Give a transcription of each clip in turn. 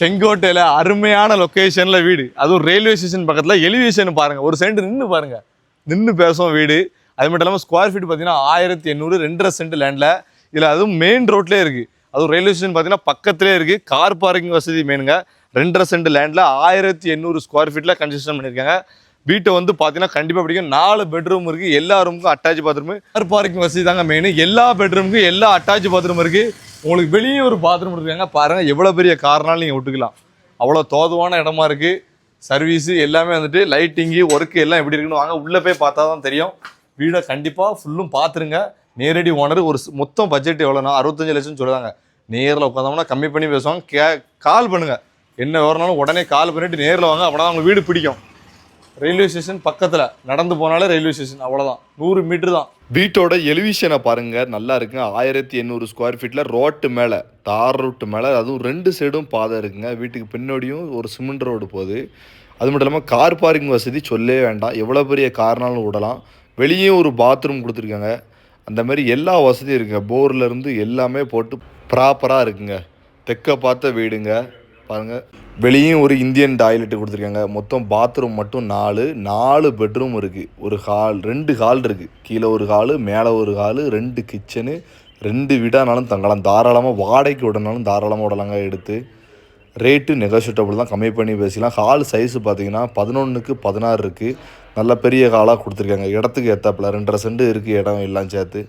செங்கோட்டையில் அருமையான லொக்கேஷனில் வீடு. அதுவும் ரயில்வே ஸ்டேஷன் பக்கத்தில் எலிவேஷன் பாருங்கள் ஒரு சென்ட் நின்று பாருங்கள் நின்று பேசும் வீடு. அது மட்டும் இல்லாமல் ஸ்கொயர் ஃபீட் பார்த்தீங்கன்னா ஆயிரத்தி எண்ணூறு ரெண்டரை சென்ட் லேண்டில் இதில் அதுவும் மெயின் ரோட்லேயே இருக்குது அதுவும் ரயில்வே ஸ்டேஷன் பார்த்தீங்கன்னா பக்கத்துலேயே இருக்குது கார் பார்க்கிங் வசதி மெயினுங்க ரெண்டரை சென்ட் லேண்டில் ஆயிரத்தி எண்ணூறு ஸ்கொயர் ஃபீட்டில் கன்ஸ்ட்ரக்ஷன் பண்ணியிருக்காங்க வீட்டை வந்து பார்த்தீங்கன்னா கண்டிப்பாக பிடிக்கும். நாலு பெட்ரூம் இருக்குது எல்லா ரூமுக்கும் அட்டாச் பாத்ரூம் கார் பார்க்கிங் வசதி தாங்க மெயின் எல்லா பெட்ரூமுக்கும் எல்லா அட்டாச் பாத்ரூம் இருக்குது உங்களுக்கு வெளியே ஒரு பாத்ரூம் இருக்காங்க பாருங்கள் எவ்வளோ பெரிய கார்னாலும் நீங்கள் விட்டுக்கலாம் அவ்வளோ தோதுவான இடமா இருக்குது சர்வீஸு எல்லாமே வந்துட்டு லைட்டிங்கு ஒர்க்கு எல்லாம் எப்படி இருக்குன்னு வாங்க. உள்ளே போய் பார்த்தா தான் தெரியும். வீடை கண்டிப்பாக ஃபுல்லும் பார்த்துருங்க நேரடி ஓனர் ஒரு மொத்தம் பட்ஜெட் எவ்வளோனா அறுபத்தஞ்சு லட்சம் சொல்லுறாங்க நேரில் உட்காந்தோம்னா கம்மி பண்ணி பேசுவாங்க. கே கால் பண்ணுங்கள் என்ன வரனாலும் உடனே கால் பண்ணிவிட்டு நேரில் வாங்க. அப்படின்னா உங்களுக்கு வீடு பிடிக்கும். ரயில்வே ஸ்டேஷன் பக்கத்தில் நடந்து போனாலே ரயில்வே ஸ்டேஷன் அவ்வளோதான் நூறு மீட்ரு தான். வீட்டோட எலிவிஷனை பாருங்க நல்லா இருக்குங்க. ஆயிரத்தி எண்ணூறு ஸ்கொயர் ஃபீட்டில் ரோட்டு மேலே தார் ரோட்டு மேலே அதுவும் ரெண்டு சைடும் பாதை இருக்குங்க. வீட்டுக்கு பின்னாடியும் ஒரு சிமெண்ட் ரோடு போகுது. அது மட்டும் இல்லாமல் கார் பார்க்கிங் வசதி சொல்லவே வேண்டாம். எவ்வளோ பெரிய கார்னாலும் விடலாம். வெளியே ஒரு பாத்ரூம் கொடுத்துருக்காங்க. அந்த மாதிரி எல்லா வசதியும் இருக்குங்க. போர்லேருந்து எல்லாமே போட்டு ப்ராப்பராக இருக்குங்க. தெற்க பார்த்த வீடுங்க. பாருங்கள் வெளியும் ஒரு இந்தியன் டாய்லெட் கொடுத்துருக்காங்க. மொத்தம் பாத்ரூம் மட்டும் நாலு நாலு பெட்ரூம் இருக்குது ஒரு ஹால் ரெண்டு ஹால் இருக்குது கீழே ஒரு ஹாலு மேலே ஒரு ஹாலு ரெண்டு கிச்சனு ரெண்டு வீடானாலும் தங்கலாம். தாராளமாக வாடகைக்கு விடனாலும் தாராளமாக விடலாங்க எடுத்து. ரேட்டு நெகோஷியேட்டபுள் தான். கம்மி பண்ணி பேசிக்கலாம். ஹால் சைஸ் பார்த்தீங்கன்னா பதினொன்றுக்கு பதினாறு இருக்குது நல்ல பெரிய ஹாலாக கொடுத்துருக்காங்க. இடத்துக்கு ஏற்றாப்புல ரெண்டரை செண்டு இருக்குது இடம் எல்லாம் சேர்த்து.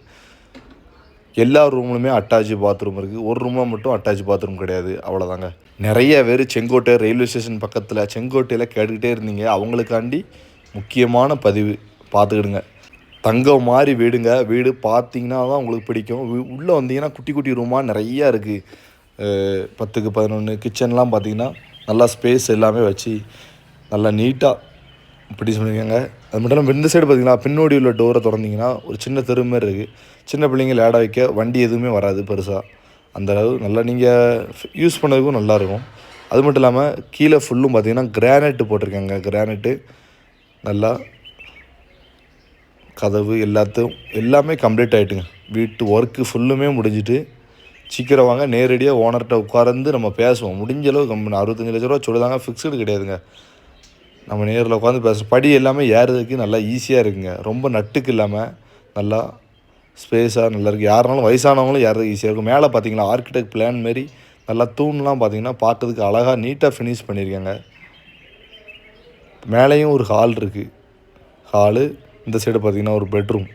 எல்லா ரூம்லுமே அட்டாச் பாத்ரூம் இருக்குது ஒரு ரூமில் மட்டும் அட்டாச் பாத்ரூம் கிடையாது. அவ்வளோதாங்க நிறைய பேர் செங்கோட்டை ரயில்வே ஸ்டேஷன் பக்கத்தில் செங்கோட்டையில் கேட்டுக்கிட்டே இருந்தீங்க. அவங்களுக்காண்டி முக்கியமான பதிவு. பார்த்துக்கிடுங்க. தங்கம் மாதிரி வீடுங்க. வீடு பார்த்தீங்கன்னா தான் உங்களுக்கு பிடிக்கும். உள்ளே வந்தீங்கன்னா குட்டி குட்டி ரூமாக நிறையா இருக்குது பத்துக்கு பதினொன்று கிச்சன்லாம் பார்த்தீங்கன்னா நல்லா ஸ்பேஸ் எல்லாமே வச்சு நல்லா நீட்டாக இப்படி சொல்லியிருக்காங்க. அது மட்டும் இல்லாமல் இந்த சைடு பார்த்தீங்கன்னா பின்னோடி உள்ள டோரை திறந்தீங்கன்னா ஒரு சின்ன தெரு மாதிரி இருக்குது சின்ன பிள்ளைங்க லேடாக வைக்க வண்டி எதுவுமே வராது பெருசாக அந்த அளவு நல்லா நீங்கள் யூஸ் பண்ணதுக்கும் நல்லாயிருக்கும் அது மட்டும் இல்லாமல் கீழே ஃபுல்லும் பார்த்தீங்கன்னா கிரானைட்டு போட்டிருக்காங்க. கிரானைட்டு நல்லா கதவு எல்லாத்தையும் எல்லாமே கம்ப்ளீட் ஆகிட்டுங்க வீட்டு ஒர்க்கு ஃபுல்லுமே முடிஞ்சிட்டு சீக்கிரம் வாங்க. நேரடியாக ஓனர்கிட்ட உட்கார்ந்து நம்ம பேசுவோம். முடிஞ்ச அளவு கம்பெனி அறுபத்தஞ்சு லட்ச ரூபா சொல்லுதாங்க. ஃபிக்ஸ்டு கிடையாதுங்க. நம்ம நேரில் உட்காந்து பேசுகிற படி எல்லாமே ஏறுறதுக்கு நல்லா ஈஸியாக இருக்குங்க. ரொம்ப நட்டுக்கு இல்லாமல் நல்லா ஸ்பேஸாக நல்லா இருக்குது யாருனாலும் வயசானவங்களும் ஏறுறதுக்கு ஈஸியாக இருக்கும். மேலே பார்த்தீங்களா ஆர்கிடெக்ட் பிளான் மாரி நல்லா தூண்லாம் பார்த்தீங்கன்னா பார்க்கறதுக்கு அழகாக நீட்டாக ஃபினிஷ் பண்ணியிருக்காங்க. மேலேயும் ஒரு ஹால் இருக்குது ஹாலு இந்த சைடு பார்த்தீங்கன்னா ஒரு பெட்ரூம்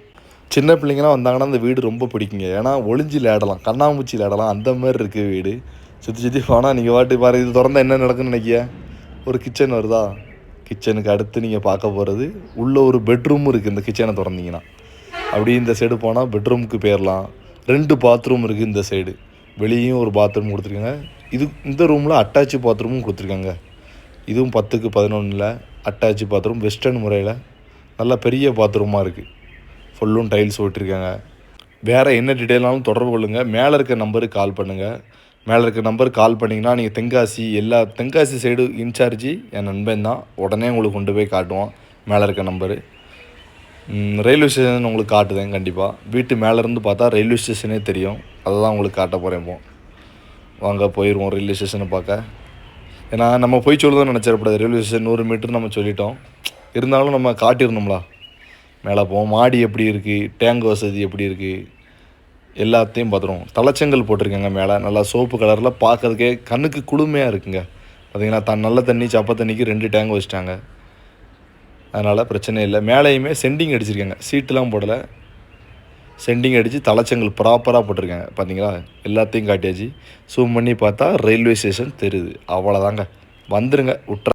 சின்ன பிள்ளைங்கலாம் வந்தாங்கன்னா அந்த வீடு ரொம்ப பிடிக்குங்க. ஏன்னா ஒளிஞ்சு விளையாடலாம் கண்ணாமூச்சி விளையாடலாம் அந்த மாதிரி இருக்குது வீடு. சுற்றி சுற்றி போனால் நீங்கள் வாட்டி பாரு இது திறந்தா என்ன நடக்குன்னு நினைக்கிய? ஒரு கிச்சன் வருதா? கிச்சனுக்கு அடுத்து நீங்கள் பார்க்க போகிறது உள்ளே ஒரு பெட்ரூமும் இருக்குது இந்த கிச்சனை திறந்தீங்கன்னா. அப்படி இந்த சைடு போனால் பெட்ரூமுக்கு போயிடலாம் ரெண்டு பாத்ரூம் இருக்குது இந்த சைடு வெளியும் ஒரு பாத்ரூம் கொடுத்துருக்காங்க. இது இந்த ரூமில் அட்டாச்சு பாத்ரூமும் கொடுத்துருக்காங்க. இதுவும் பத்துக்கு பதினொன்றில் அட்டாச்சு பாத்ரூம் வெஸ்டர்ன் முறையில். நல்லா பெரிய பாத்ரூமாக இருக்குது ஃபுல்லும் டைல்ஸ் ஓட்டிருக்காங்க. வேறு என்ன டீட்டெயிலாலும் தொடர்பு கொள்ளுங்கள் மேலே இருக்க நம்பருக்கு கால் பண்ணுங்கள் மேலே இருக்க நம்பருக்கு கால் பண்ணிங்கன்னா நீங்கள் தென்காசி எல்லா தென்காசி சைடு இன்சார்ஜி என் நண்பன் தான். உடனே உங்களுக்கு கொண்டு போய் காட்டுவான் மேலே இருக்க நம்பரு ரயில்வே ஸ்டேஷன் உங்களுக்கு காட்டுதேன் கண்டிப்பாக வீட்டு மேலேருந்து பார்த்தா ரயில்வே ஸ்டேஷனே தெரியும். அதை தான் உங்களுக்கு காட்ட போகிறேன் இப்போ வாங்க போயிடுவோம் ரயில்வே ஸ்டேஷனை பார்க்க. ஏன்னா நம்ம போய் சொல்லுதான் நினச்சிடப்படாது ரயில்வே ஸ்டேஷன் நூறு மீட்டர் நம்ம சொல்லிட்டோம். இருந்தாலும் நம்ம காட்டிடணும்ல. மேலே போவோம். மாடி எப்படி இருக்குது டேங்க் வசதி எப்படி இருக்குது எல்லாத்தையும் பார்த்துருவோம். தலைச்செங்கல் போட்டிருக்கேங்க மேலே. நல்லா சோப்பு கலரில் பார்க்கறதுக்கே கண்ணுக்கு குளுமையாக இருக்குங்க. பார்த்திங்கன்னா தன் நல்ல தண்ணி சப்ப தண்ணிக்கு ரெண்டு டேங்க் வச்சுட்டாங்க. அதனால் பிரச்சனை இல்லை. மேலேயுமே செண்டிங் அடிச்சிருக்காங்க. சீட்டுலாம் போடலை. செண்டிங் அடித்து தலைச்சங்கல் ப்ராப்பராக போட்டிருக்காங்க. பார்த்தீங்களா? எல்லாத்தையும் காட்டியாச்சு. ஜூம் பண்ணி பார்த்தா ரயில்வே ஸ்டேஷன் தெரியுது. அவ்வளோதாங்க வந்துருங்க. விட்ற